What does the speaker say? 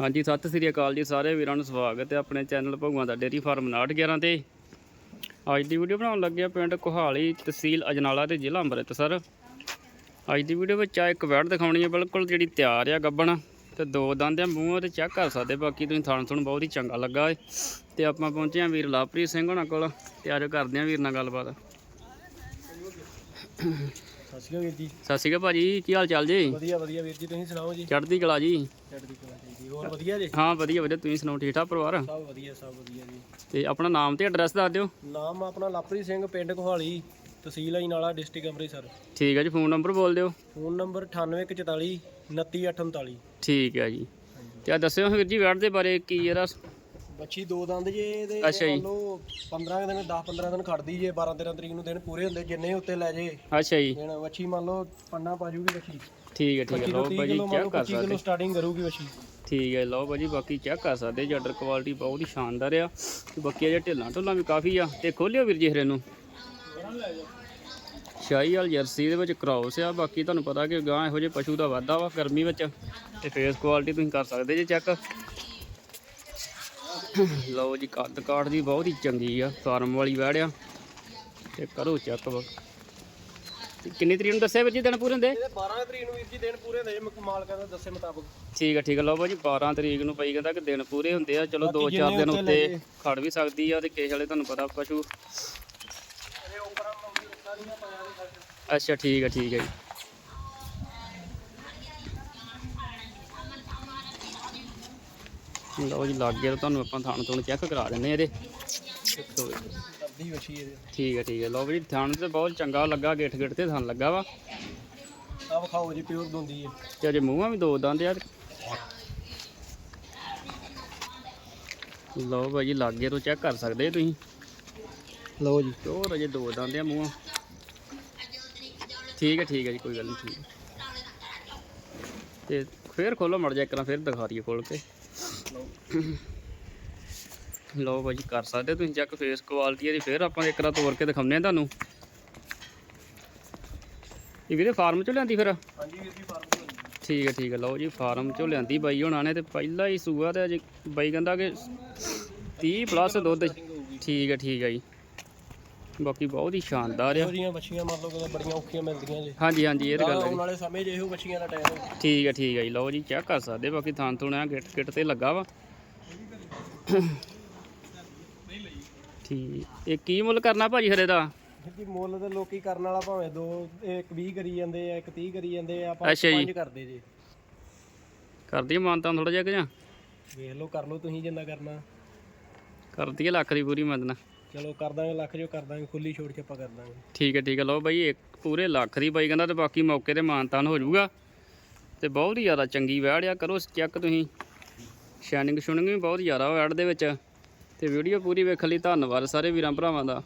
ਹਾਂਜੀ, ਸਤਿ ਸ੍ਰੀ ਅਕਾਲ ਜੀ ਸਾਰੇ ਵੀਰਾਂ ਨੂੰ ਸਵਾਗਤ ਹੈ ਆਪਣੇ ਚੈਨਲ ਭਗਵਾਨ ਦਾ ਡੇਰੀ ਫਾਰਮ 911 ਤੇ। ਅੱਜ ਦੀ ਵੀਡੀਓ ਬਣਾਉਣ ਲੱਗੇ ਆ ਪਿੰਡ ਕੋਹਾਲੀ ਤਹਿਸੀਲ ਅਜਨਾਲਾ ਤੇ ਜ਼ਿਲ੍ਹਾ ਅੰਮ੍ਰਿਤਸਰ। ਅੱਜ ਦੀ ਵੀਡੀਓ ਵਿੱਚ ਆ ਇੱਕ ਵੈੜ ਦਿਖਾਉਣੀ ਹੈ, ਬਿਲਕੁਲ ਜਿਹੜੀ ਤਿਆਰ ਆ ਗੱਬਣ। ਤੇ ਦੋ ਦੰਦ ਆ, ਮੂੰਹ ਤੇ ਚੈੱਕ ਕਰ ਸਕਦੇ ਬਾਕੀ ਤੁਸੀਂ ਥਾਣ ਸੁਣ ਬਹੁਤ ਹੀ ਚੰਗਾ ਲੱਗਾ ਏ। ਤੇ ਆਪਾਂ ਪਹੁੰਚੇ ਆ ਵੀਰ ਲਵਪ੍ਰੀਤ ਸਿੰਘ ਹੋਣਾ ਕੋਲ, ਤੇ ਅੱਜ ਕਰਦੇ ਆ ਵੀਰ ਨਾਲ ਗੱਲਬਾਤ। ਸਤਿ ਸ਼੍ਰੀ ਅਕਾਲ ਵੀਰ ਜੀ। ਸਤਿ ਸ਼੍ਰੀ ਅਕਾਲ ਭਾਜੀ ਕੀ ਹਾਲ ਚਾਲ ਜੀ? ਵਧੀਆ ਵਧੀਆ ਵੀਰ ਜੀ ਤੁਸੀਂ ਸੁਣਾਓ ਜੀ? ਚੜ੍ਹਦੀ ਕਲਾ ਜੀ। ਚੜ੍ਹਦੀ ਕਲਾ ਜੀ ਹੋਰ ਵਧੀਆ ਜੀ? ਹਾਂ ਵਧੀਆ ਵਧੀਆ। ਤੁਸੀਂ ਸੁਣਾਓ ਠੀਕ ਠਾਕ ਪਰਿਵਾਰ? ਸਭ ਵਧੀਆ ਸਭ ਵਧੀਆ ਜੀ। ਤੇ ਆਪਣਾ ਨਾਮ ਤੇ ਐਡਰੈਸ ਦੱਸ ਦਿਓ। ਨਾਮ ਆਪਣਾ ਲਵਪ੍ਰੀਤ ਸਿੰਘ ਪਿੰਡ ਕੋਹਾਲੀ ਤਹਿਸੀਲ ਅਜਨਾਲਾ ਡਿਸਟ੍ਰਿਕਟ ਅੰਮ੍ਰਿਤਸਰ। ਠੀਕ ਹੈ ਜੀ ਫੋਨ ਨੰਬਰ ਬੋਲ ਦਿਓ। ਫੋਨ ਨੰਬਰ 9844 29839 ਠੀਕ ਹੈ ਜੀ। ਤੇ ਆ ਦੱਸਿਓ ਵੀਰ ਜੀ ਵੈਟ ਦੇ ਬਾਰੇ ਕੀ ਇਹਦਾ ਬੱਚੀ ਦੋ ਦੰਦ ਜੇ ਇਹਦੇ ਅੱਛਾ ਜੀ। ਮੰਨ ਲਓ 15 ਕੁ ਦਿਨ 10 15 ਦਿਨ ਖੜਦੀ ਜੇ 12 13 ਤਰੀਕ ਨੂੰ ਦਿਨ ਪੂਰੇ ਹੁੰਦੇ ਜਿੰਨੇ ਉੱਤੇ ਲੈ ਜੇ। ਅੱਛਾ ਜੀ। ਦਿਨ ਬੱਚੀ ਮੰਨ ਲਓ ਪੰਨਾ ਪਾਜੂਗੀ ਬੱਚੀ। ਠੀਕ ਹੈ ਠੀਕ ਹੈ। 25 ਲਓ ਤੋਂ 30 ਭਾਜੀ ਕਿਲੋ ਮੰਨ ਚੈੱਕ ਲਓ ਕਰ 25 ਕਿਲੋ ਸਕਦੇ। ਸਟਾਰਟਿੰਗ ਕਰੂਗੀ ਬੱਚੀ। ਠੀਕ ਹੈ ਲਓ ਭਾਜੀ ਬਾਕੀ ਚੈੱਕ ਕਰ ਸਕਦੇ ਜੀ ਆਰਡਰ ਕੁਆਲਿਟੀ ਬਹੁਤ ਹੀ ਸ਼ਾਨਦਾਰ ਆ। ਤੇ ਬਾਕੀ ਇਹ ਢਿੱਲਾਂ ਢੁੱਲਾਂ ਵੀ ਕਾਫੀ ਆ। ਤੇ ਖੋਲਿਓ ਵੀਰ ਜੀ ਹਰੇ ਨੂੰ। ਸ਼ਾਹੀ ਵਾਲ ਜਰਸੀ ਦੇ ਵਿੱਚ ਕ੍ਰਾਸ ਆ। ਬਾਕੀ ਤੁਹਾਨੂੰ ਪਤਾ ਕਿ ਗਾਂ ਇਹੋ ਜਿਹੇ ਪਸ਼ੂ ਦਾ ਵਾਧਾ ਵਾ ਗਰਮੀ ਵਿੱਚ। ਤੇ ਫੇਸ ਕੁਆਲਿਟੀ ਤੁਸੀਂ ਕਰ ਸਕਦੇ ਜੀ ਚੈੱਕ। ਲਓ ਜੀ ਕੱਦ ਕਾਠ ਦੀ ਬਹੁਤ ਹੀ ਚੰਗੀ ਆ ਫਾਰਮ ਵਾਲੀ ਵੈੜ ਆ ਤੇ ਕਰੋ ਚੈੱਕ ਕਿੰਨੀ ਤਰੀਕ ਨੂੰ ਦੱਸਿਆ ਵੀਰ ਜੀ ਦਿਨ ਪੂਰੇ ਹੁੰਦੇ ਇਹਦੇ 12 ਤਰੀਕ ਨੂੰ ਵੀਰ ਜੀ ਦਿਨ ਪੂਰੇ ਹੁੰਦੇ ਮਾਲਕਾਂ ਦਾ ਦੱਸੇ ਮੁਤਾਬਕ। ਠੀਕ ਹੈ ਠੀਕ ਹੈ ਲਓ ਭਾਜੀ 12 ਤਰੀਕ ਨੂੰ ਪਈ ਕਹਿੰਦਾ ਕਿ ਦਿਨ ਪੂਰੇ ਹੁੰਦੇ ਆ। ਚਲੋ ਬਾਕੀ 2-4 ਜਿੰਨੇ ਦਿਨ ਉੱਤੇ। ਖੜ ਵੀ ਸਕਦੀ ਆ ਤੇ ਕਿਸੇ ਵਾਲੇ ਤੁਹਾਨੂੰ ਪਤਾ ਪਸ਼ੂ। ਅੱਛਾ ਠੀਕ ਹੈ ਠੀਕ ਹੈ ਜੀ। ਲਓ ਜੀ ਲੱਗ ਗਿਆ ਤਾਂ ਤੁਹਾਨੂੰ ਆਪਾਂ ਥਾਣ ਤੋਂ ਚੈੱਕ ਕਰਾ ਦਿੰਦੇ ਆ ਇਹਦੇ। ਠੀਕ ਹੈ ਠੀਕ ਹੈ ਲਓ ਜੀ ਥਾਣ ਤੇ ਬਹੁਤ ਚੰਗਾ ਲੱਗਾ ਗਿੱਠ ਗਿੱਠ ਤੇ ਥਣ ਲੱਗਾ ਵਾ। ਆ ਵਿਖਾਓ ਜੀ ਪਿਓਰ ਦੁੰਦੀ ਹੈ ਤੇ ਅਜੇ ਮੂੰਹਾਂ ਵੀ ਦੋ ਦੰਦ ਯਾਰ ਲਓ ਭਾਜੀ ਲਾਗੇ ਤੋਂ ਚੈੱਕ ਕਰ ਸਕਦੇ ਤੁਸੀਂ। ਲਓ ਜੀ। ਹੋਰ ਅਜੇ ਦੋ ਦੰਦ ਆ ਮੂੰਹ। ਠੀਕ ਹੈ ਠੀਕ ਹੈ ਜੀ ਕੋਈ ਗੱਲ ਨਹੀਂ ਠੀਕ। ਤੇ ਫੇਰ ਖੋਲੋ ਮੜ ਜਾ ਇੱਕ ਵਾਰ ਫੇਰ ਦਿਖਾ ਦਈਏ ਖੋਲ ਕੇ। ਲਓ। ਭਾਜੀ ਕਰ ਸਕਦੇ ਤੁਸੀਂ ਚੈੱਕ ਫੇਸ ਕੁਆਲਿਟੀ ਇਹਦੀ ਫੇਰ ਆਪਾਂ ਇੱਕ ਵਾਰ ਤੋੜ ਕੇ ਦਿਖਾਉਂਦੇ ਆ ਤੁਹਾਨੂੰ। ਇਹ ਵੀਰੇ ਫਾਰਮ ਚੋਂ ਲਿਆਂਦੀ ਫਿਰ? ਹਾਂਜੀ ਵੀਰ ਜੀ ਫਾਰਮ ਜੀ ਠੀਕ ਹੈ ਠੀਕ ਹੈ ਲਓ ਜੀ ਫਾਰਮ ਚੋਂ ਲਿਆਂਦੀ ਬਾਈ ਹੋਣਾ ਨੇ ਤੇ ਪਹਿਲਾ ਹੀ ਸੂਆ ਤੇ ਅਜੇ ਬਾਈ ਕਹਿੰਦਾ ਕਿ 30 ਪਲੱਸ ਦੁੱਧ। ਠੀਕ ਹੈ ਠੀਕ ਹੈ ਜੀ। ਬਾਕੀ ਬਹੁਤ ਹੀ ਸ਼ਾਨਦਾਰ ਆ। ਇਹੋ ਜਿਹੀਆਂ ਬੱਚੀਆਂ ਮੰਨ ਲਓ ਕਿ ਬੜੀਆਂ ਔਖੀਆਂ ਮਿਲਦੀਆਂ ਜੀ। ਹਾਂਜੀ ਹਾਂਜੀ ਇਹ ਤਾਂ ਗੱਲ ਹੈ ਆਉਣ ਜੀ। ਵਾਲੇ ਸਮੇਂ 'ਚ ਇਹੋ ਬੱਚੀਆਂ ਦਾ ਟਾਈਮ ਹੈ ਠੀਕ ਹੈ ਠੀਕ ਹੈ ਜੀ ਲਓ ਜੀ ਚੈੱਕ ਕਰ ਸਕਦੇ ਬਾਕੀ ਥਾਂ ਥੁਣਾ ਗਿੱਟ ਗਿੱਟ ਤੇ ਲੱਗਾ ਵਾ। ਠੀਕ ਇਹ ਕੀ ਮੁੱਲ ਕਰਨਾ ਭਾਜੀ ਹਰੇ ਦਾ? ਜੀ ਮੁੱਲ ਤੇ ਲੋਕੀ ਕਰਨ ਵਾਲਾ ਭਾਵੇਂ ਦੋ ਇੱਕ 20 ਕਰੀ ਜਾਂਦੇ ਆ ਇੱਕ 30 ਕਰੀ ਜਾਂਦੇ ਆ ਆਪਾਂ ਅੱਛਾ ਜੀ। ਪੰਜ ਕਰਦੇ ਜੀ। ਕਰਦੀ ਮਾਨਤਾ ਥੋੜਾ ਜਿਹਾ ਕਿ ਜਾਂ? ਵੇਖ ਲਓ ਕਰ ਲਓ ਤੁਸੀਂ ਜਿੰਨਾ ਕਰਨਾ। ਕਰਦੀ ਲੱਖ ਦੀ ਪੂਰੀ ਮੰਦਨਾ ਚਲੋ ਕਰ ਦਾਂਗੇ, ਲੱਖ ਜੋ ਕਰ ਦਾਂਗੇ ਖੁੱਲੀ ਛੋੜ ਕੇ ਆਪਾਂ ਕਰ ਦਾਂਗੇ। ਠੀਕ ਹੈ ਠੀਕ ਹੈ। ਲਓ ਬਾਈ, ਇੱਕ ਪੂਰੇ ਲੱਖ ਦੀ ਬਾਈ ਕਹਿੰਦਾ ਤੇ ਬਾਕੀ ਮੌਕੇ ਤੇ ਮਾਨਤਾਨ ਹੋ ਜਾਊਗਾ। ਤੇ ਬਹੁਤ ਹੀ ਜ਼ਿਆਦਾ ਚੰਗੀ ਵੈੜ ਆ, ਕਰੋ ਚੈੱਕ ਤੁਸੀਂ। ਸ਼ਾਈਨਿੰਗ ਸ਼ੁਨਿੰਗ ਵੀ ਬਹੁਤ ਜ਼ਿਆਦਾ ਵੈੜ ਦੇ ਵਿੱਚ। ਤੇ ਵੀਡੀਓ ਪੂਰੀ ਵੇਖਣ ਲਈ ਧੰਨਵਾਦ ਸਾਰੇ ਵੀਰਾਂ ਭਰਾਵਾਂ ਦਾ।